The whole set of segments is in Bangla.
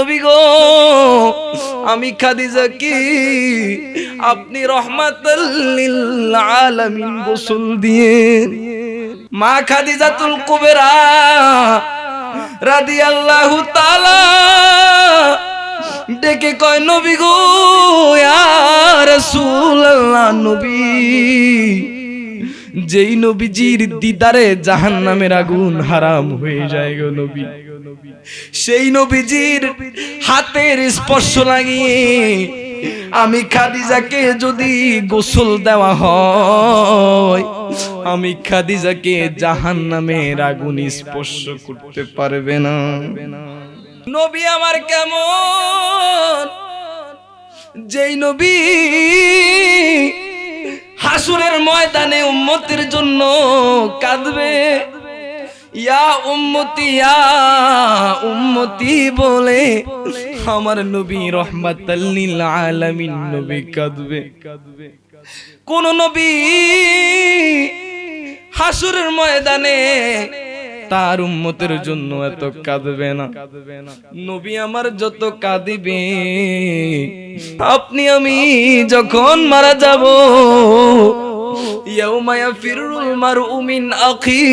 নবী গো, আমি খাদিজা কি? আপনি রহমাতাল্লিল আলামিন গোসল দিয়ে মা খাদিজাতুল কুবরা রাদিয়াল্লাহু তাআলা ডেকে কয়, নবী গো, ইয়া রাসূলুল্লাহ, নবী। যেই নবীজির দিদারে জাহান নামের আগুন হারাম হয়ে যায় গো নবী। সেই নবীজির হাতের স্পর্শ লাগিয়ে আমি খাদিজাকে যদি গোসল দেওয়া হয়, আমি খাদিজাকে জাহান নামের আগুন স্পর্শ করতে পারবে না। নবী আমার কেমন? যেই নবী হাসুরের ময়দানে উম্মতের জন্য কাঁদবে ইয়া উম্মতি ইয়া উম্মতি বলে, আমার নবী রহমাতাল্লিল আলামিন নবী কাঁদবে। কোন নবী হাসুরের ময়দানে তার উম্মতের জন্য এত কাঁদবে না। নবী আমার যত কাঁদিবে, আপনি আমি যখন মারা যাব, ইয়াউমা ইয়াফিরুল মারউ মিন আখি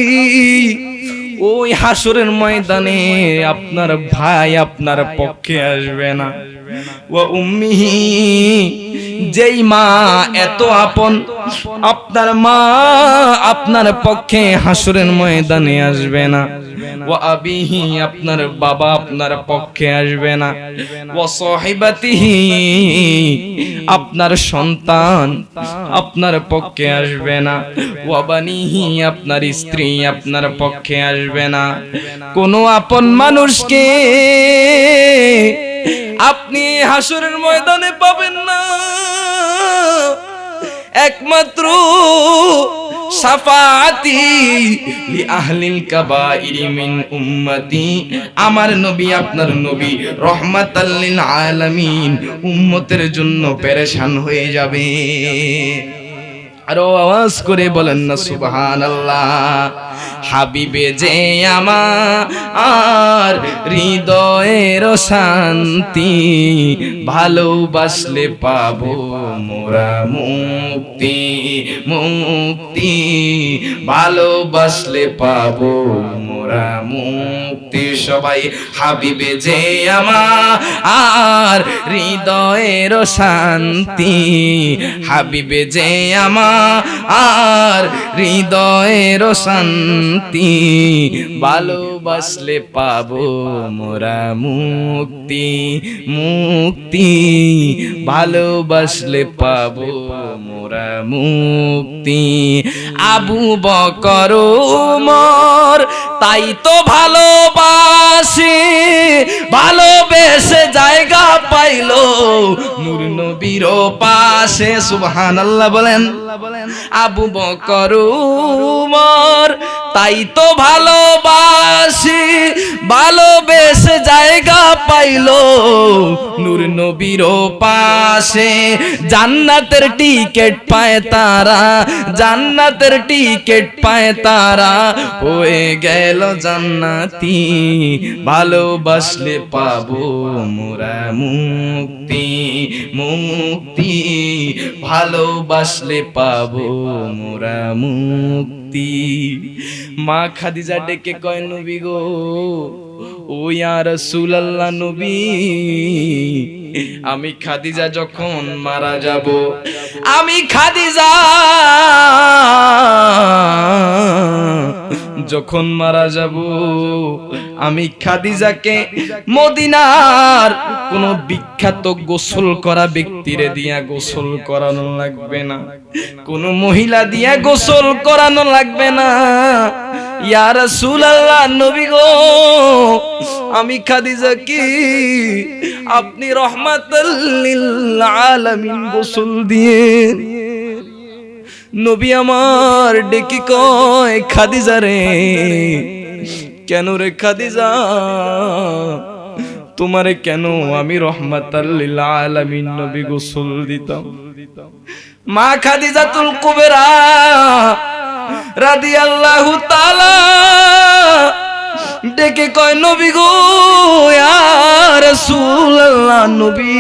ওই হাসরের ময়দানে আপনার ভাই আপনার পক্ষে আসবে না। ও উম্মিহি, যেই মা এত আপন, আপনার মা আপনার পক্ষে হাসরের ময়দানে আসবে না। ও আবিহি, আপনার বাবা আপনার পক্ষে আসবে না। ও সহিবাতিহি, আপনার সন্তান আপনার পক্ষে আসবে না। ও বানিহি, আপনার স্ত্রী আপনার পক্ষে আসবে না। কোনো আপন মানুষকে আপনি হাসরের ময়দানে পাবেন না। একমাত্র উম্মতি। আমার নবী, আপনার নবী রহমাতাল লিল আলামিন উম্মতের জন্য পেরেশান হয়ে যাবে। আরও আওয়াজ করে বলেন না, সুবহানাল্লাহ। হাবিবে যে আমার হৃদয়ের শান্তি, ভালোবাসলে পাবো মোরা মুক্তি মুক্তি, ভালোবাসলে পাবো মোরা মুক্তি। সবাই হাবিবে যে আমার হৃদয়ের শান্তি, হাবিবে যে আমার হৃদয়ের শান্তি ভালোবাসলে পাবো মোরা মুক্তি মুক্তি, ভালোবাসলে পাবো মোরা মুক্তি। আবু বকর মর তাই তো ভালোবাসে, ভালোবেসে জায়গা পাইলো নূর নবীর পাশে। সুবহানাল্লাহ বলেন। আবু বকর উমর তাই তো ভালোবাসি, ভালোবেসে জায়গা পাইলো নূর নবীর পাশে। জান্নাতের টিকেট পায় তারা, জান্নাতের টিকেট পায় তারা। হয়ে গেল জান্নাতি, ভালোবাসলে পাবো মোরা মুক্তি মুক্তি। ভালোবাসলে পাবো মোরা মুক্তি। মা খাদিজা ডেকে কয় নবী গো ও ইয়া রাসূলুল্লাহ নবী, আমি খাদিজা যখন মারা যাব, আমি খাদিজা যখন মারা যাব, আমি খাদিজাকে মদিনার কোন বিখ্যাত গোসল করা ব্যক্তিরে দিয়া গোসল করানো লাগবে না। কোন মহিলা দিয়া গোসল করানো লাগবে না। ইয়া রাসূলুল্লাহ, নবী গো, আমি খাদিজা কি? আপনি রহমাতাল লিল আলামিন গোসল দিয়ে। নবী আমার ডেকে কয়, খাদিজা রে, কেন রে খাদিজা? তোমারে কেন আমি রহমাতাল্লিল আলামিন নবী গোসল দিতাম? মা খাদিজাতুল কুবরা রাদিয়াল্লাহু তাআলা ডেকে কয়, নবী গো আর রাসূলুল্লাহ, নবী।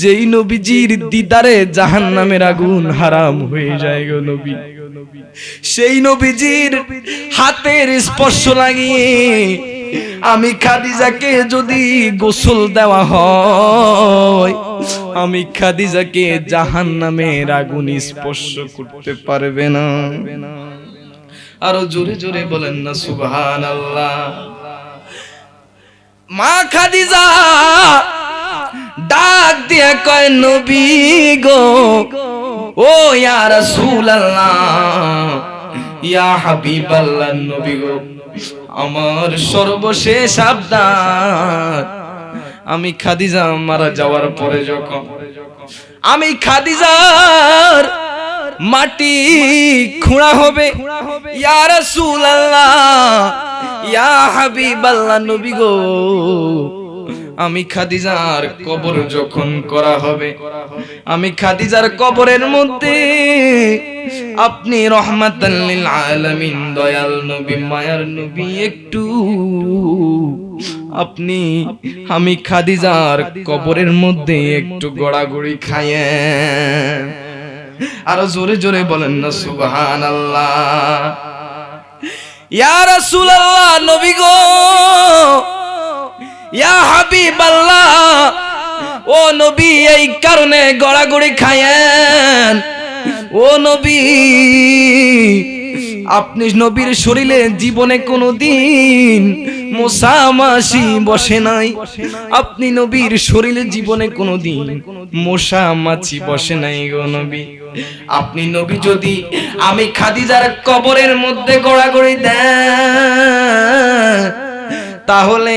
যেই নবীজির দিদারে জাহান নামের আগুন হারাম হয়ে যায় গো নবী। সেই নবীজির হাতের স্পর্শ লাগিয়ে আমি খাদিজাকে যদি গোসল দেওয়া হয়, আমি খাদিজাকে জাহান নামের আগুন স্পর্শ করতে পারবে না। আরও জোরে জোরে বলেন না সুবহান আল্লাহ মা খাদিজা, ডাক দিয়ে কয়, নবী গো, ও ইয়া রাসূলুল্লাহ, ইয়া হাবিবাল্লাহ, নবী গো আমার সর্বশেষ আবদার। আমি খাদিজা মারা যাওয়ার পরে যখন আমি খাদিজার মাটি খুঁড়া হবে। ইয়া রাসূলুল্লাহ, ইয়া হাবিবাল্লাহ নবী গো। আমি খাদিজার কবর যখন করা হবে আমি খাদিজার কবরের মধ্যে আপনি রহমাতাল লিল আলামিন দয়াল নবী মায়ার নবী একটু আপনি আমি খাদিজার কবরের মধ্যে একটু গড়াগড়ি খায়েন আরও জোরে জোরে বলেন না সুবহানাল্লাহ। ইয়া রাসূলুল্লাহ নবী গো। ইয়া হাবিবাল্লাহ, ও নবী, এই কারণে গড়াগড়ি খায়েন। ও নবী, আপনি নবীর শরীরে জীবনে কোনো দিন মশামাসি বসে নাই। আপনি নবীর শরীরে জীবনে কোনো দিন মশামাছি বসে নাই গো নবী। আপনি নবী যদি আমি খাদিজার কবরের মধ্যে গড়াগড়ি দেন তাহলে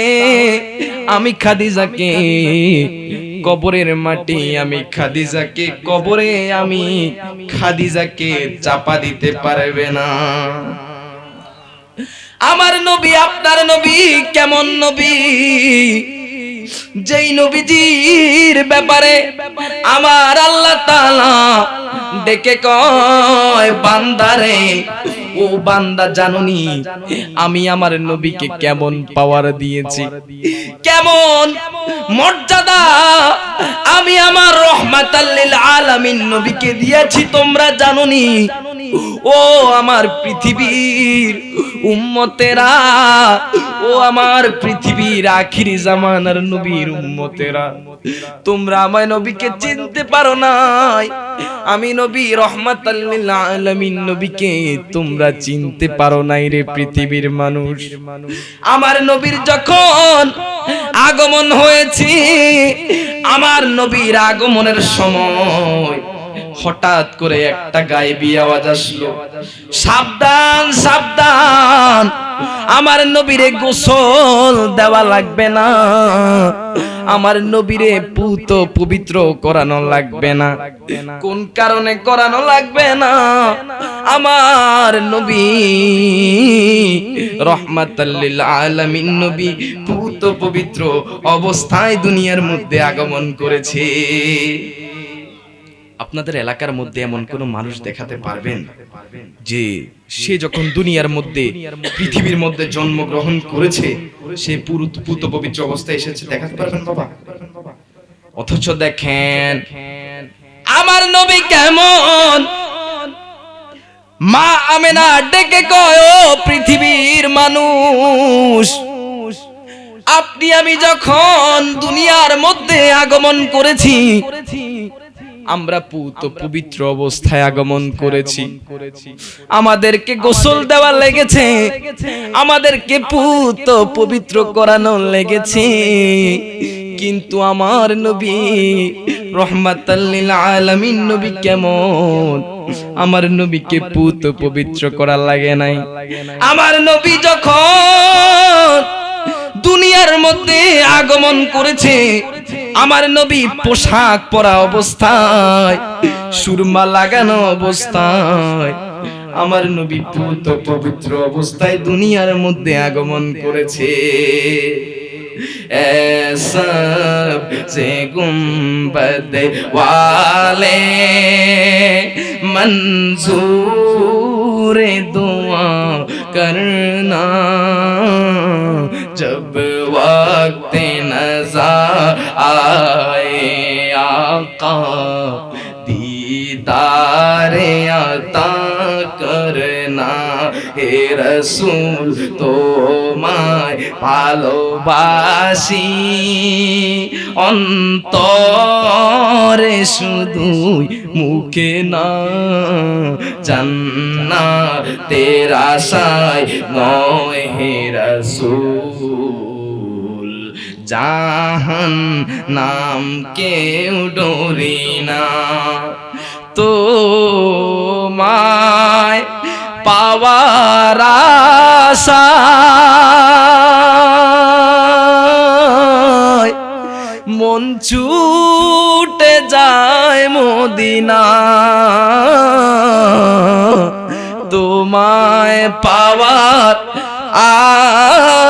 আমি খাদিজাকে কবরের মাটি আমি খাদিজাকে কবরে আমি খাদিজাকে চাপা দিতে পারবে না। আমার নবী আপনার নবী কেমন নবী? যেই নবীজির ব্যাপারে আমার আল্লাহ তাআলা ডেকে কয় বান্দারে ও বান্দা জাননি, আমি আমার নবীকে কেমন পাওয়ার দিয়েছি। কেমন মর্যাদা, আমি আমার রহমাতাল্লিল আলামিন নবীকে দিয়েছি, তোমরা জাননি। ও আমার পৃথিবীর উম্মতেরা, ও আমার পৃথিবীর আখিরি জামানার নবীর উম্মতেরা। তোমরা আমায় নবীকে চিনতে পারো নাই। আমি নবী রহমাতাল্লিল আলামিন, নবীকে তোমরা চিনতে পারো নাই রে পৃথিবীর মানুষ। আমার নবীর যখন আগমন হয়েছে, আমার নবীর আগমনের সময় হঠাৎ করে একটা গায়েবী আওয়াজ আসলো। সাবধান সাবধান। আমার নবীরে গোসল দেওয়া লাগবে না। আমার নবীরে পুত পবিত্র করানো লাগবে না। কোন কারণে করানো লাগবে না? আমার নবী রহমাতাল্লিল আলামিন নবী পুত পবিত্র অবস্থায় দুনিয়ার মধ্যে আগমন করেছে। আপনাদের এলাকার মধ্যে এমন কোন মানুষ দেখাতে পারবেন যে সে যখন দুনিয়ার মধ্যে পৃথিবীর মধ্যে জন্মগ্রহণ করেছে সে পুরুত পুত পবিত্র অবস্থায় এসেছে দেখাতে পারবেন বাবা? অথচ দেখেন আমার নবী কেমন? মা আমেনা ডেকে কয় ও পৃথিবীর মানুষ আপনি আমি যখন দুনিয়ার মধ্যে আগমন করেছি আমরা পুত পবিত্র অবস্থায় আগমন করেছি। আমাদেরকে গোসল দেওয়া লেগেছে। আমাদেরকে পুত পবিত্র করানো লেগেছে। কিন্তু আমার নবী রহমাতাল্লিল আলামিন নবী কেমন? আমার নবীকে পুত পবিত্র করা লাগে নাই। আমার নবী যখন দুনিয়ার মধ্যে আগমন করেছে আমার নবী পোশাক পরা অবস্থায় সুরমা লাগানো অবস্থায় আমার নবী পুত পবিত্র অবস্থায় দুনিয়ার মধ্যে আগমন করেছে सब से गुम्बद वाले मंजूर दुआ करना जब वक्त नजर आए आका दीदार अता करना হে রসুল তোমায় ভালোবাসি অন্তরে শুধুই মুখে না জান্না তেরা সাই নয় হে রসুল জাহান নাম কেউ ডরি না। তো মায় পাওয়ার মন ছুটে যায় মদিনা। তোমায় পাওয়ার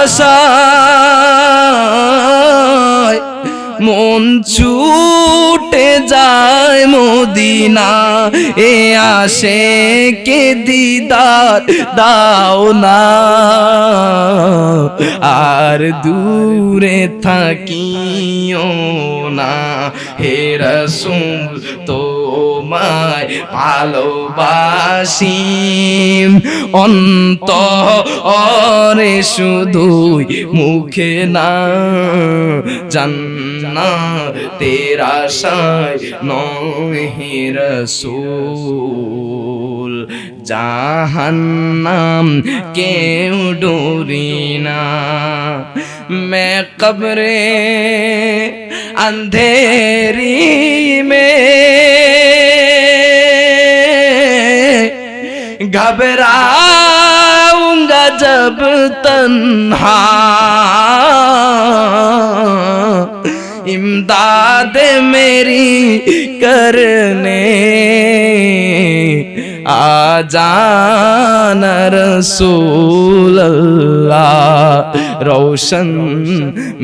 আশায় মন ছুটে যায় মদিনা। এ আসে কে দিদার দাও না। আর দূরে থাকিও না। হে রসুল তোমায় ভালোবাসি অন্ত অরে শুধুই মুখে না জান্না তেরা সায় নয় হে রসুল জাহান্নাম কেউ ডোরি না मैं कब्रे अंधेरी में घबराऊँगा जब तन्हा। इमदाद मेरी करने আজান রসুল্লাহ রোশন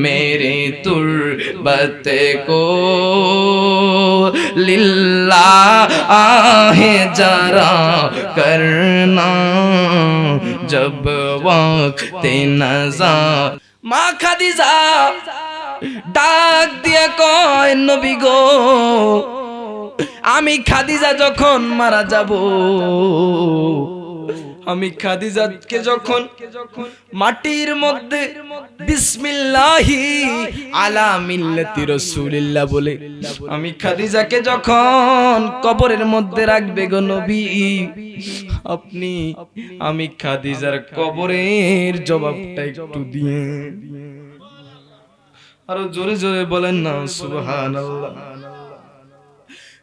মেরে তুরবত কো লিল্লা আহে জরা করনা, জব ওয়াক্ত নজা মা খাদিজা, ডাক দিয়া কয়, নবী গো আমি খাদিজা যখন মারা যাব আমি খাদিজাকে যখন মাটির মধ্যে বিসমিল্লাহি আলা মিল্লাতি রাসূলিল্লাহ বলে আমি খাদিজাকে যখন কবরের মধ্যে রাখবে গো নবী আপনি আমি খাদিজার কবরের জবাবটা একটু দিয়ে আরও জোরে জোরে বলেন না সুবহানাল্লাহ।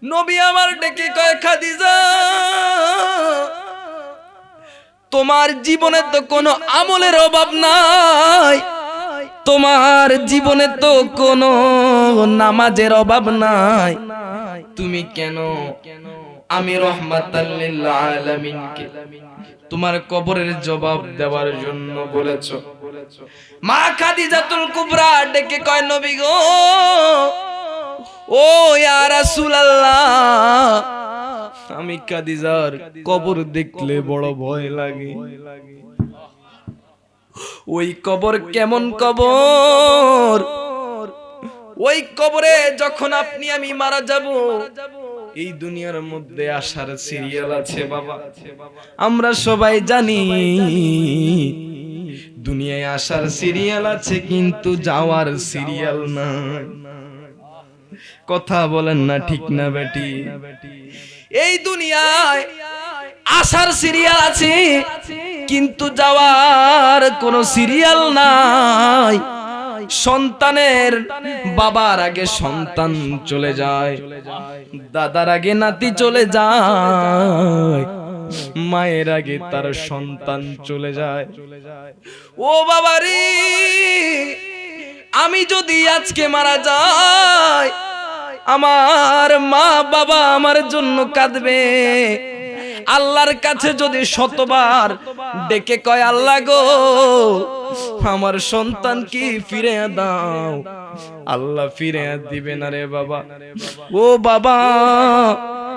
নবী আমার ডেকে কয়, খাদিজা, তোমার জীবনে তো কোনো আমলের অভাব নাই। তোমার জীবনে তো কোনো নামাজের অভাব নাই। তুমি কেন আমি রহমাতাল্লিল আলামিনকে তোমার কবরের জবাব দেওয়ার জন্য বলেছ? মা খাদিজাতুল কুবরা ডেকে কয়, নবী গো ও রাসূলুল্লাহ। আমি খাদিজার কবর দেখলে বড় ভয় লাগে। ওই কবর কেমন কবর? ওই কবরে যখন আপনি আমি মারা যাব, এই দুনিয়ার মধ্যে আসার সিরিয়াল আছে বাবা। আমরা সবাই জানি, দুনিয়ায় আসার সিরিয়াল আছে, কিন্তু যাওয়ার সিরিয়াল নাই। কথা বলেন না, ঠিক না বেটি। এই দুনিয়ায় আসার সিরিয়াল আছে, কিন্তু যাওয়ার কোনো সিরিয়াল নাই। সন্তানের বাবার আগে সন্তান চলে যায়, দাদার আগে নাতি চলে যায়, মায়ের আগে তার সন্তান চলে যায়। ও বাবারি, আমি যদি আজকে মারা যাই আমার মা বাবা আমার জন্য কাঁদবে। আল্লাহর কাছে যদি শতবার ডেকে কয়, আল্লাহ গো, আমার সন্তান কি ফিরে দাও? আল্লাহ ফিরে দিবে না রে বাবা। ও বাবা,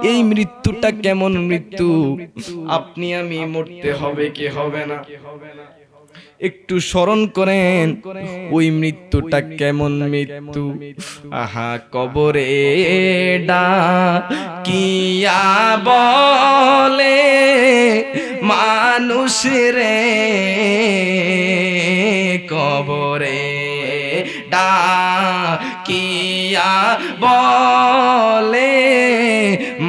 এই মৃত্যুটা কেমন মৃত্যু? আপনি আমি মরতে হবে কি হবে না? একটু স্মরণ করেন, ওই মৃত্যুটা কেমন মৃত্যু? আহা, কবরে ডা, কিয়া বলে মানুষ রে? কবরে ডা, কিয়া বলে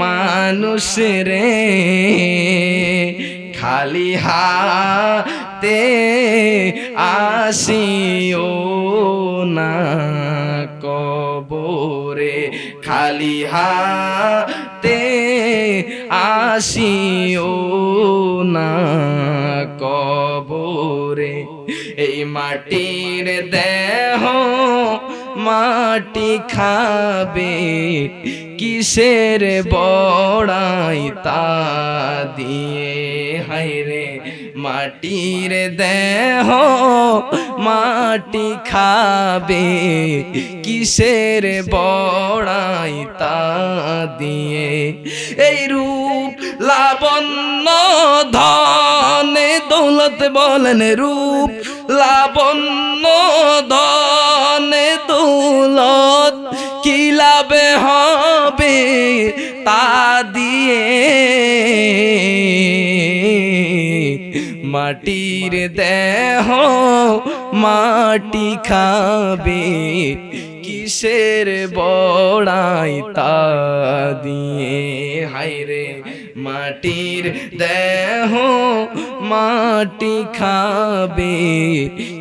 মানুষ রে? খালি হাতে আসিও না কবরে, খালি হাতে আসিও না কবরে। এই মাটির দেহ মাটি খাবে, কিসের বড়াই তা দিয়ে হাইরে মাটির দেহ মাটি খাবে, কিসের বড়াই তা দিয়ে? এই রূপ লাবণ্য ধনে দৌলত বলেন রূপ লাবণ্য ধনে দৌলত কি লাভে হবে তা দিয়ে? মাটির দেহ মাটি খাবে, কিসের বড়াই তা দিয়ে? হাইরে মাটির দেহ মাটি খাবে,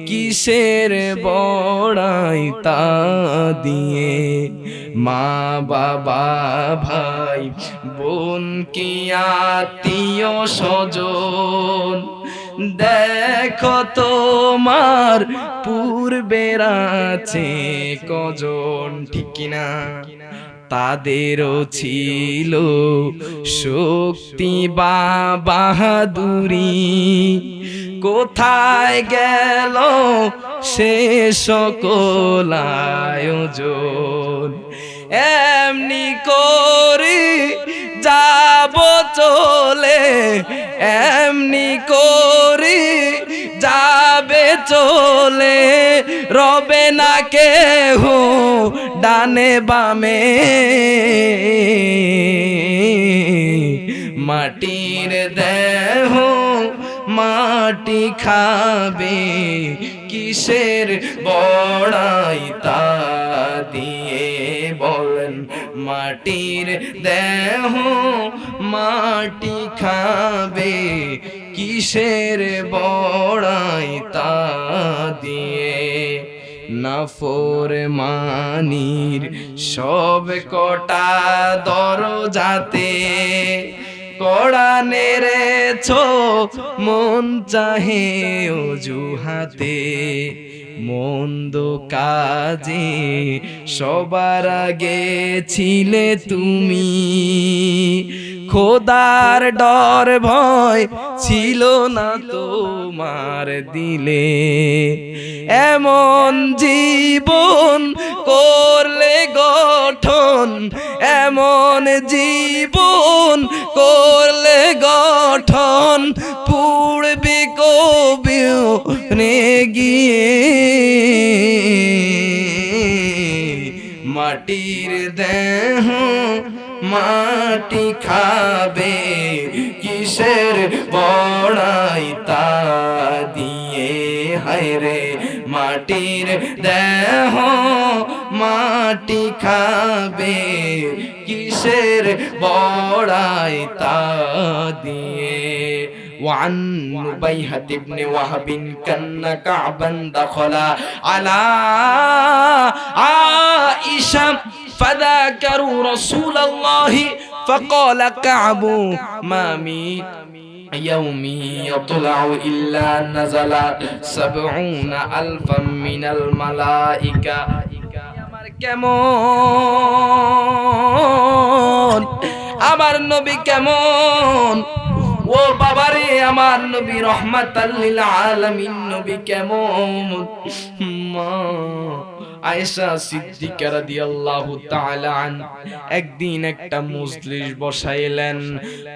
কিসের বড়াই তা দিয়ে? মা বাবা, ভাই, বোন কি আত্মীয় দেখো তোমার পূর্বের আছে কজন, ঠিক কিনা? তাদেরও ছিল শক্তি বা বাহাদুরি কোথায় গেল সে সকল আয়োজন? এমনি করি যাব চলে, এমনি করে যাবে চলে। রবে না কেহ ডানে বামে। মাটির দেহ মাটি খাবে, কিসের বড়াই তা দিয়ে? মাটির দেহ মাটি খাবে, কিসের বড়াই তা দিয়ে? নাফর মানির সব কটা দরজাতে কড়া নেড়েছ মন চাহে অজুহাতে। মন্দ কাজে সবার আগে ছিলে তুমি। খোদার ডর ভয় ছিল না তোমার দিলে। এমন জীবন করলে গঠন, এমন জীবন করলে গঠন নে গিয়ে মাটির দেহ মাটি খাবে, কিসের বড়াই তা দিয়ে? হায়রে মাটির দেহ মাটি খাবে, কিসের বড়াই তা দিয়ে? وعن نبيهة بن وهب كان كعبا دخل على عائشة فذاكروا رسول الله فقال كعب ما من يوم يطلع إلا نزل سبعون ألفا من الملائكة আমার কেমন আমার নবী কেমন ও বাবারে আমার নবী রহমাতাল্লিল আলামিন নবী কেমন? মা আয়েশা সিদ্দিকা রাদিয়াল্লাহু তাআলা আন একদিন একটা মজলিস বসাইলেন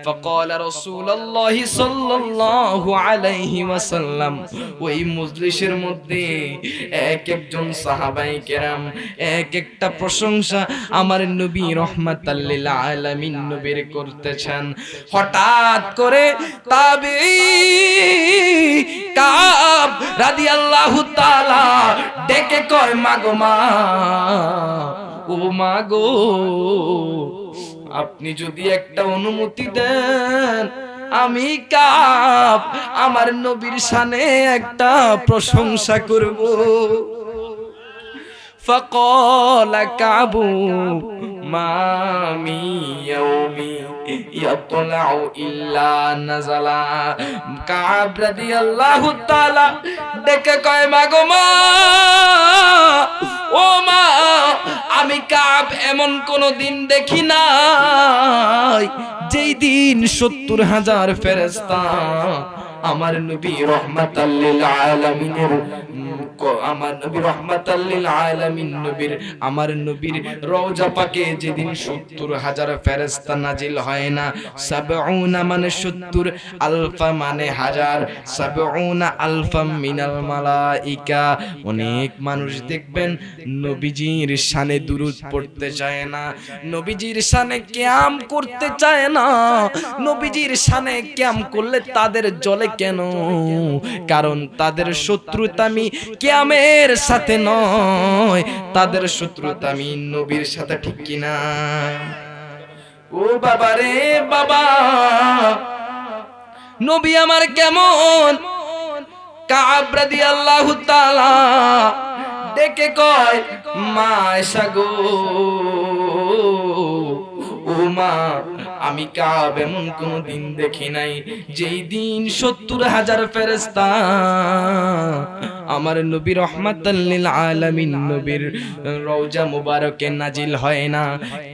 فقال رسول الله সাল্লাল্লাহু আলাইহি ওয়াসাল্লাম ওই মজলিসের মধ্যে এক একজন সাহাবাই কেরাম এক একটা প্রশংসা আমার নবী রহমাতাল্লিল আলামিন নবীর করতেছেন হঠাৎ করে তাবে কাব রাদিয়াল্লাহু তাআলা ডেকে কয় মাগো মা ও মা গো, আপনি যদি একটা অনুমতি দেন, আমি কাপ আমার নবীর সানে একটা প্রশংসা করব। ফকল কাবু ما من يوم يطلع إلا نزل كعب رضي الله تعالى ডেকে কয় মা গো মা ও মা আমি কাব এমন কোন দিন দেখি নাই যেই দিন সত্তর হাজার ফেরেস্তা আমার নবী রহমাতাল্লিল আলামিনের আমার নবী রহমাতাল্লিল আলামিন নবীর, আমার নবীর রওজা পাকে যেদিন সত্তর হাজার ফেরেস্তা নাজিল হয় না, সাবউনা মানে সত্তর, আলফা মানে হাজার, সাবউনা আলফা মিনাল মালাইকা। অনেক মানুষ দেখবেন নবীজির শানে দুরুদ পড়তে চায় না, নবীজির শানে ক্যাম করতে চায় না, নবীজির শানে ক্যাম করলে তাদের জলে কেন? কারণ তাদের শত্রুতামি ক্যামের সাথে নয়। তাদের শত্রুতামি নবীর সাথে ঠিক কিনা? ও বাবা রে বাবা নবী আমার কেমন? কাব রাদিয়াল্লাহু তাআলা ডেকে কয় মা আয়েশা গো ও মা আমি কাব এমন কোন দিন দেখি নাই, যেই দিন সত্তর হাজার ফেরেস্তা আমার নবী রহমাতাল্লিল আলামিন নবীর রওজা মুবারকে নাজিল হয় না।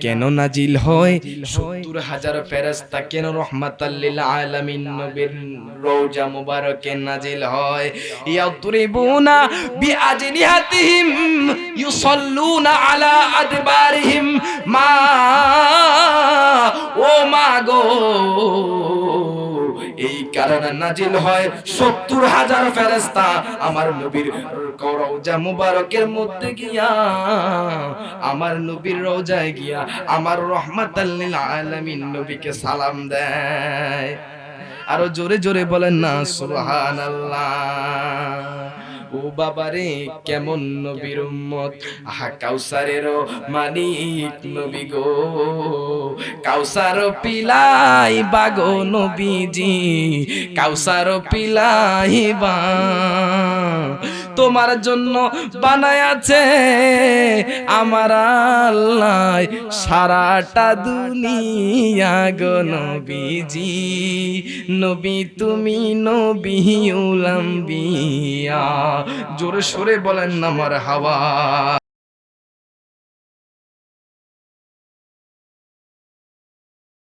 কেন নাজিল হয়? সত্তর হাজার ফেরেস্তা কেন রহমাতাল্লিল আলামিন নবীর রওজা মুবারকে নাজিল হয়? ইয়াদরিবুনা বিআজনিহাতিহিম, ইউসাল্লুনা আলা আদবারিহিম, মা ও মা গো এই কারণে নাজিল হয় সত্তর হাজার ফেরেস্তা আমার নবীর রওজা মুবারকের মধ্যে গিয়া, আমার নবীর রওজায় গিয়া আমার রহমাতাল্লিল আলামিন নবীকে সালাম দেয়। আরও জোরে জোরে বলেন না, সুবহানাল্লাহ। ও বাবারে, কেমন নবীর উম্মত? আহা কাউসারের মানিক নবী গো। কাউসার পিলাই বাগো নবীজি, কাউসার পিলাই বা তোমার জন্য বানায় আছে আমার আল্লাহ। সারাটা দুনিয়া গো নবীজি। নবী তুমি নবী উলাম্বিয়া জোরে সরে বলেন না আমার হাওয়া।